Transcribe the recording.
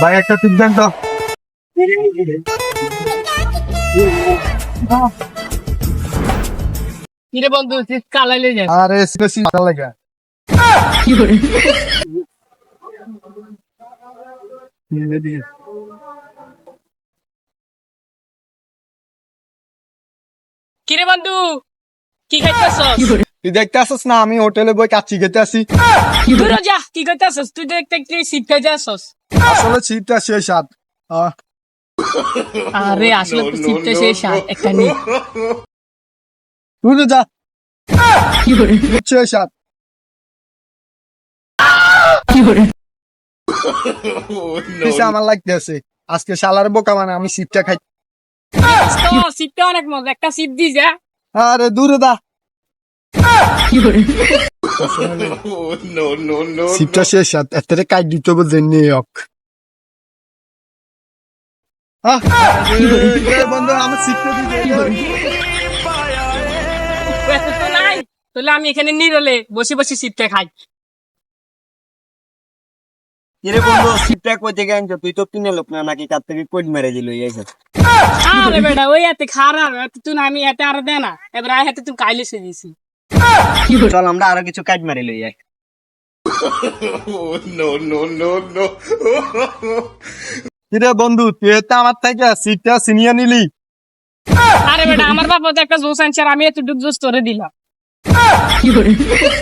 ভাই একটা টিপ দেন তো। কিরে বন্ধু কালাইলে আরে ভালো লাগে। কিরে বন্ধু কি খাইতেছস? তুই দেখতে আসছ না আমি হোটেলে বই কাচ্চি খেতে আসি। কি খাইতেছস তুই দেখতে একটু সিট আসছস আসলে শেষ হাত আরে আসলে তো সিটটা সাত একটা নি তুই তো যা শেষ হাত কিসে আমার লাগতে আছে আজকে শালার বোকা মানে আমি শীতটা খাই। সিটটা অনেক মজা একটা সিট দি যা আরে দূরে দা শীতটা শেষ এত কাজ দিতে বন্ধু আমার তাহলে আমি এখানে নিরলে বসে বসে সিটটা খাই। কিরে বন্ধু সিটটা কই থেকে আনছো? তুই তো কিনে লোক না নাকি কার থেকে কোড মেরে দিল এইসব আরে বেটা ওই এতে খারাপ এত তুই আমি এতে আর দে না এবার আয় হাতে তুই কাইলে সে দিছি। চল আমরা আরও কিছু কাজ মারি লই যাই কিরে বন্ধু তুই তো আমার থেকে সিটটা সিনিয়র নিলি। আরে বেটা আমার বাবা তো একটা জোস আনছে আর আমি একটু জোস তোরে দিলাম।